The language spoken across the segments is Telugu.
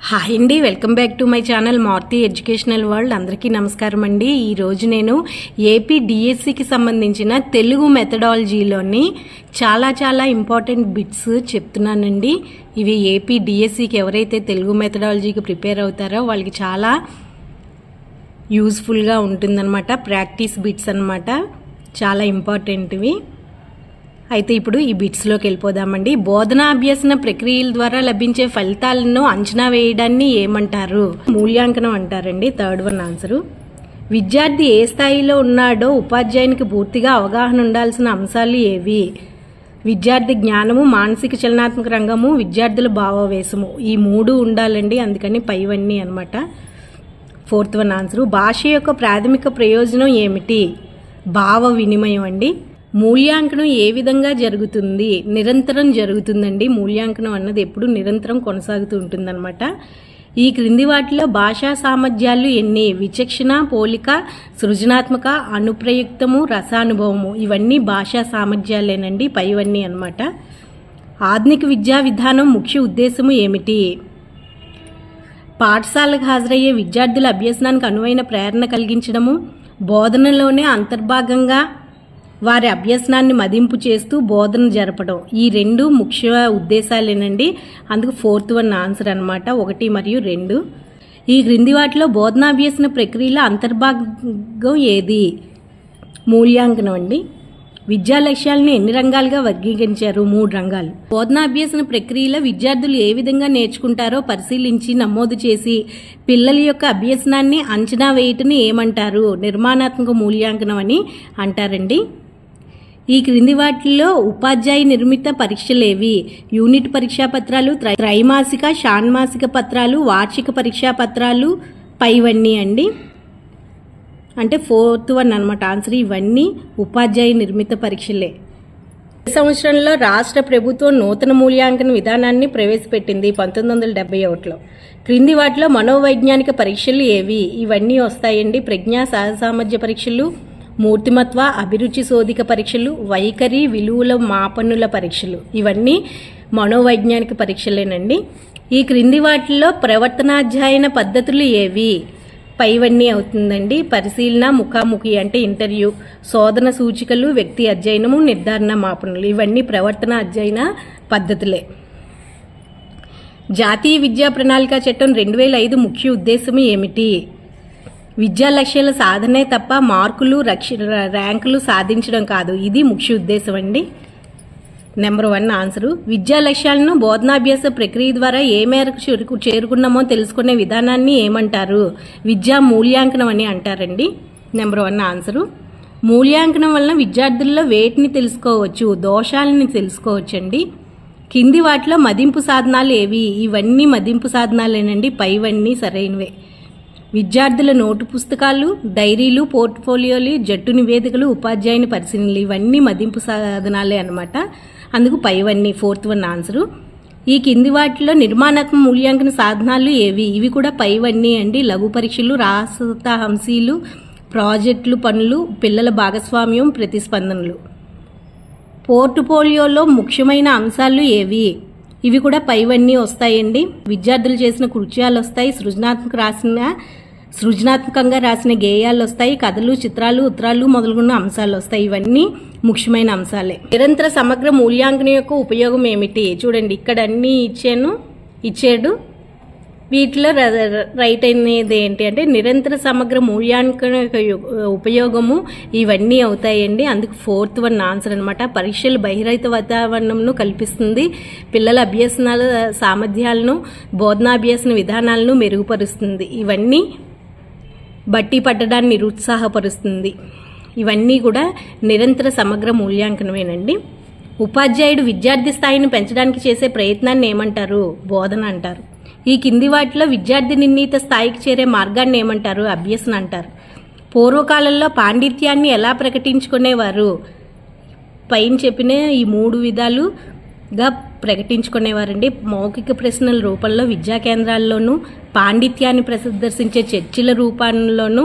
హాయ్ అండి welcome back to my channel Maruti educational world. అందరికీ నమస్కారం అండి. ఈరోజు నేను ఏపీ డిఎస్సికి సంబంధించిన తెలుగు మెథడాలజీలోని చాలా చాలా ఇంపార్టెంట్ బిట్స్ చెప్తున్నానండి. ఇవి ఏపీ డిఎస్సికి ఎవరైతే తెలుగు మెథడాలజీకి ప్రిపేర్ అవుతారో వాళ్ళకి చాలా యూస్ఫుల్గా ఉంటుందన్నమాట. ప్రాక్టీస్ బిట్స్ అనమాట చాలా ఇంపార్టెంట్వి అయితే ఇప్పుడు ఈ బిట్స్లోకి వెళ్ళిపోదామండి. బోధనా అభ్యసన ప్రక్రియల ద్వారా లభించే ఫలితాలను అంచనా వేయడాన్ని ఏమంటారు? మూల్యాంకనం అంటారండి థర్డ్ వన్ ఆన్సరు విద్యార్థి ఏ స్థాయిలో ఉన్నాడో ఉపాధ్యాయునికి పూర్తిగా అవగాహన ఉండాల్సిన అంశాలు ఏవి? విద్యార్థి జ్ఞానము మానసిక చలనాత్మక రంగము విద్యార్థుల భావవేశము. ఈ మూడు ఉండాలండి అందుకని పైవన్నీ అన్నమాట. ఫోర్త్ వన్ ఆన్సరు భాష యొక్క ప్రాథమిక ప్రయోజనం ఏమిటి? భావ వినిమయం అండి. మూల్యాంకనం ఏ విధంగా జరుగుతుంది? నిరంతరం జరుగుతుందండి. మూల్యాంకనం అన్నది ఎప్పుడు నిరంతరం కొనసాగుతూ ఉంటుందన్నమాట. ఈ క్రింది వాటిలో భాషా సామర్థ్యాలు ఎన్ని? విచక్షణ పోలిక సృజనాత్మక అనుప్రయుక్తము రసానుభవము. ఇవన్నీ భాషా సామర్థ్యాలేనండి పైవన్నీ అన్నమాట. ఆధునిక విద్యా విధానం ముఖ్య ఉద్దేశము ఏమిటి? పాఠశాలకు హాజరయ్యే విద్యార్థుల అభ్యసనానికి అనువైన ప్రేరణ కలిగించడము బోధనలోనే అంతర్భాగంగా వారి అభ్యసనాన్ని మదింపు చేస్తూ బోధన జరపడం. ఈ రెండు ముఖ్య ఉద్దేశాలేనండి. అందుకు ఫోర్త్ వన్ ఆన్సర్ అనమాట ఒకటి మరియు రెండు. ఈ క్రింది వాటిలో బోధనాభ్యసన ప్రక్రియలో అంతర్భాగం ఏది? మూల్యాంకనం అండి. విద్యా లక్ష్యాలను ఎన్ని రంగాలుగా వర్గీకరించారు? మూడు రంగాలు. బోధనాభ్యసన ప్రక్రియలో విద్యార్థులు ఏ విధంగా నేర్చుకుంటారో పరిశీలించి నమోదు చేసి పిల్లల యొక్క అభ్యసనాన్ని అంచనా వేయటని ఏమంటారు? నిర్మాణాత్మక మూల్యాంకనం అని అంటారండి. ఈ క్రింది వాటిల్లో ఉపాధ్యాయ నిర్మిత పరీక్షలేవి. యూనిట్ పరీక్షా పత్రాలు త్రై- త్రైమాసిక షాన్మాసిక పత్రాలు వార్షిక పరీక్షా పత్రాలు పైవన్నీ అండి. అంటే ఫోర్త్ వన్ అనమాట ఆన్సర్. ఇవన్నీ ఉపాధ్యాయ నిర్మిత పరీక్షలే. సంవత్సరంలో రాష్ట్ర ప్రభుత్వం నూతన మూల్యాంకన విధానాన్ని ప్రవేశపెట్టింది పంతొమ్మిది వందల డెబ్బై ఒకటిలో. క్రింది వాటిలో మనోవైజ్ఞానిక పరీక్షలు ఏవి? ఇవన్నీ వస్తాయండి. ప్రజ్ఞా సహసామర్థ్య పరీక్షలు మూర్తిమత్వ అభిరుచి శోధిక పరీక్షలు వైఖరి విలువల మాపనుల పరీక్షలు. ఇవన్నీ మనోవైజ్ఞానిక పరీక్షలేనండి. ఈ క్రింది వాటిల్లో ప్రవర్తనాధ్యయన పద్ధతులు ఏవి? పైవన్నీ అవుతుందండి. పరిశీలన ముఖాముఖి అంటే ఇంటర్వ్యూ శోధన సూచికలు వ్యక్తి అధ్యయనము నిర్ధారణ మాపనలు. ఇవన్నీ ప్రవర్తన అధ్యయన పద్ధతులే. జాతీయ విద్యా ప్రణాళిక చట్టం రెండు వేల ఐదు ముఖ్య ఉద్దేశం ఏమిటి? విద్యా లక్ష్యాల సాధనే తప్ప మార్కులు రక్ష ర్యాంకులు సాధించడం కాదు. ఇది ముఖ్య ఉద్దేశం అండి. నెంబర్ వన్ ఆన్సరు విద్యా లక్ష్యాలను బోధనాభ్యాస ప్రక్రియ ద్వారా ఏ మేరకు చేరుకు చేరుకున్నామో తెలుసుకునే విధానాన్ని ఏమంటారు? విద్యా మూల్యాంకనం అని అంటారండి. నెంబర్ వన్ ఆన్సరు మూల్యాంకనం వలన విద్యార్థుల్లో వేటిని తెలుసుకోవచ్చు? దోషాలని తెలుసుకోవచ్చండి. కింది వాటిలో మదింపు సాధనాలు ఏవి? ఇవన్నీ మదింపు సాధనాలేనండి. పైవన్నీ సరైనవే. విద్యార్థుల నోటు పుస్తకాలు డైరీలు పోర్ట్ఫోలియోలు జట్టు నివేదికలు ఉపాధ్యాయుని పరిశీలనలు ఇవన్నీ మదింపు సాధనాలే అనమాట అందుకు పైవన్నీ ఫోర్త్ వన్ ఆన్సరు. ఈ కింది వాటిలో నిర్మాణాత్మక మూల్యాంకన సాధనాలు ఏవి? ఇవి కూడా పైవన్నీ అండి. లఘు పరీక్షలు రాసహంసీలు ప్రాజెక్టులు పనులు పిల్లల భాగస్వామ్యం ప్రతిస్పందనలు. పోర్ట్ఫోలియోలో ముఖ్యమైన అంశాలు ఏవి? ఇవి కూడా పైవన్నీ వస్తాయండి. విద్యార్థులు చేసిన కృత్యాలు వస్తాయి. సృజనాత్మక రాసిన సృజనాత్మకంగా రాసిన గేయాలు వస్తాయి కథలు చిత్రాలు ఉత్తరాలు మొదలుగున్న అంశాలు వస్తాయి. ఇవన్నీ ముఖ్యమైన అంశాలే. నిరంతర సమగ్ర మూల్యాంకనం యొక్క ఉపయోగం ఏమిటి? చూడండి ఇక్కడ అన్నీ ఇచ్చాను. ఇచ్చాడు. వీటిలో రైట్ అయినది ఏంటి అంటే నిరంతర సమగ్ర మూల్యాంకన యొక్క ఉపయోగము ఇవన్నీ అవుతాయండి. అందుకు ఫోర్త్ వన్ ఆన్సర్ అనమాట పరీక్షలు బహిరైత వాతావరణంను కల్పిస్తుంది. పిల్లల అభ్యసనాల సామర్థ్యాలను బోధనాభ్యసన విధానాలను మెరుగుపరుస్తుంది. ఇవన్నీ బట్టి పట్టడాన్ని నిరుత్సాహపరుస్తుంది. ఇవన్నీ కూడా నిరంతర సమగ్ర మూల్యాంకనమేనండి. ఉపాధ్యాయుడు విద్యార్థి స్థాయిని పెంచడానికి చేసే ప్రయత్నాన్ని ఏమంటారు? బోధన అంటారు. ఈ కింది వాటిలో విద్యార్థి నిర్ణీత స్థాయికి చేరే మార్గాన్ని ఏమంటారు? అభ్యసన అంటారు. పూర్వకాలంలో పాండిత్యాన్ని ఎలా ప్రకటించుకునేవారు? పైన చెప్పిన ఈ మూడు విధాలుగా ప్రకటించుకునేవారండి. మౌఖిక ప్రశ్నల రూపంలో విద్యా కేంద్రాల్లోనూ పాండిత్యాన్ని ప్రదర్శించే చర్చిల రూపంలోనూ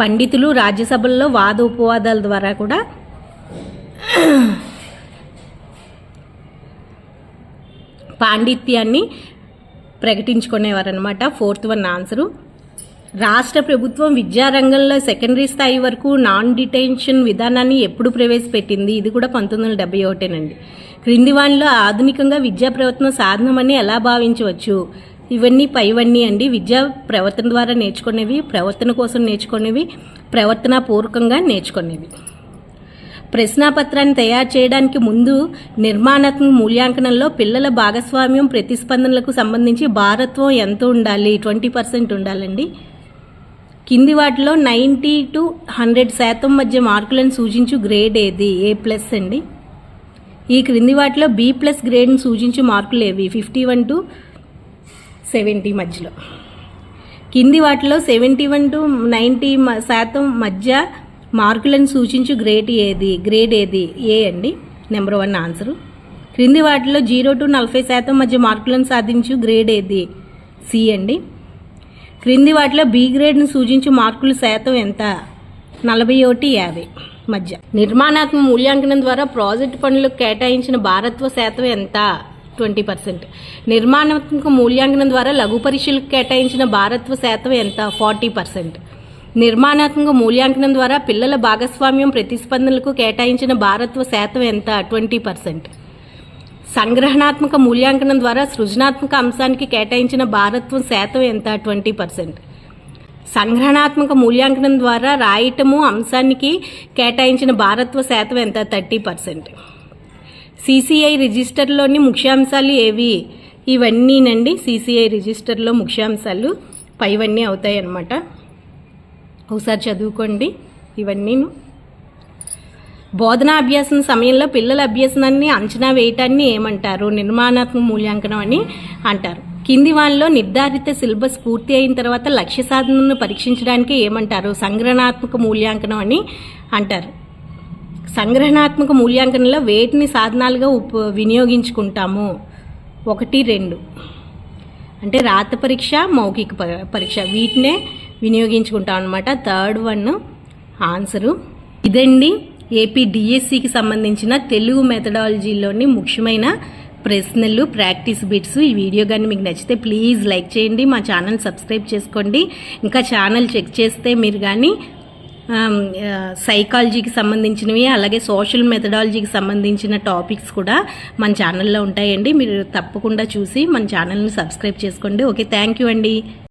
పండితులు రాజ్యసభల్లో వాద ఉపవాదాల ద్వారా కూడా పాండిత్యాన్ని ప్రకటించుకునేవారనమాట ఫోర్త్ వన్ ఆన్సరు. రాష్ట్ర ప్రభుత్వం విద్యారంగంలో సెకండరీ స్థాయి వరకు నాన్ డిటెన్షన్ విధానాన్ని ఎప్పుడు ప్రవేశపెట్టింది? ఇది కూడా పంతొమ్మిది వందల డెబ్బై ఒకటేనండి. క్రింది వానిలో ఆధునికంగా విద్యా ప్రవర్తన సాధనమని ఎలా భావించవచ్చు? ఇవన్నీ పైవన్నీ అండి. విద్యా ప్రవర్తన ద్వారా నేర్చుకునేవి ప్రవర్తన కోసం నేర్చుకునేవి ప్రవర్తనపూర్వకంగా నేర్చుకునేవి. ప్రశ్నాపత్రాన్ని తయారు చేయడానికి ముందు నిర్మాణాత్మక మూల్యాంకనంలో పిల్లల భాగస్వామ్యం ప్రతిస్పందనలకు సంబంధించి భారత్వం ఎంత ఉండాలి? ట్వంటీ పర్సెంట్ ఉండాలండి. కింది వాటిలో నైంటీ టు హండ్రెడ్ శాతం మధ్య మార్కులను సూచించు గ్రేడ్ ఏది? ఏ ప్లస్ అండి? ఈ క్రింది వాటిలో బి ప్లస్ గ్రేడ్ని సూచించే మార్కులు ఏవి ఫిఫ్టీ వన్ టు సెవెంటీ మధ్యలో. కింది వాటిలో సెవెంటీ వన్ టు నైంటీ శాతం మధ్య మార్కులను సూచించు గ్రేడ్ ఏది? గ్రేడ్ ఏది? ఏ అండి. నెంబర్ వన్ ఆన్సరు క్రింది వాటిలో జీరో టు నలభై శాతం మధ్య మార్కులను సాధించు గ్రేడ్ ఏది? సి అండి. క్రింది వాటిలో బి గ్రేడ్ను సూచించు మార్కులు శాతం ఎంత? నలభై ఒకటి యాభై. మధ్య. నిర్మాణాత్మక మూల్యాంకనం ద్వారా ప్రాజెక్ట్ పనులకు కేటాయించిన భారత్వ శాతం ఎంత? Twenty percent. నిర్మాణాత్మక మూల్యాంకనం ద్వారా లఘు పరీక్షలకు కేటాయించిన భారత్వ శాతం ఎంత? Forty percent. నిర్మాణాత్మక మూల్యాంకనం ద్వారా పిల్లల భాగస్వామ్యం ప్రతిస్పందనలకు కేటాయించిన భారత్వ శాతం ఎంత? Twenty percent. సంగ్రహణాత్మక మూల్యాంకనం ద్వారా సృజనాత్మక అంశానికి కేటాయించిన భారత్వం శాతం ఎంత? Twenty percent. సంగ్రహణాత్మక మూల్యాంకనం ద్వారా రాయటము అంశానికి కేటాయించిన భారత్వ శాతం ఎంత? Thirty percent. సిసిఐ రిజిస్టర్లోని ముఖ్యాంశాలు ఏవి? ఇవన్నీనండి. సిసిఐ రిజిస్టర్లో ముఖ్యాంశాలు పైవన్నీ అవుతాయి అన్నమాట ఒకసారి చదువుకోండి. ఇవన్నీను. బోధనా అభ్యాసం సమయంలో పిల్లల అభ్యాసనాన్ని అంచనా వేయటాన్ని ఏమంటారు? నిర్మాణాత్మక మూల్యాంకనం అని అంటారు. కింది వాళ్ళలో నిర్ధారిత సిలబస్ పూర్తి అయిన తర్వాత లక్ష్య సాధనను పరీక్షించడానికి ఏమంటారు? సంగ్రహణాత్మక మూల్యాంకనం అని అంటారు. సంగ్రహణాత్మక మూల్యాంకనంలో వేటిని సాధనాలుగా ఉప వినియోగించుకుంటాము? ఒకటి రెండు. అంటే రాత పరీక్ష మౌఖిక పరీక్ష. వీటినే వినియోగించుకుంటాం అనమాట థర్డ్ వన్ ఆన్సరు. ఇదండి ఏపీ డిఎస్సికి సంబంధించిన తెలుగు మెథడాలజీలోని ముఖ్యమైన ప్రశ్నలు ప్రాక్టీస్ బిట్స్ ఈ వీడియో కానీ మీకు నచ్చితే ప్లీజ్ లైక్ చేయండి మా ఛానల్ సబ్స్క్రైబ్ చేసుకోండి. ఇంకా ఛానల్ చెక్ చేస్తే మీరు కానీ సైకాలజీకి సంబంధించినవి అలాగే సోషల్ మెథడాలజీకి సంబంధించిన టాపిక్స్ కూడా మన ఛానల్లో ఉంటాయండి. మీరు తప్పకుండా చూసి మన ఛానల్ని సబ్స్క్రైబ్ చేసుకోండి. ఓకే థ్యాంక్ యూ అండి.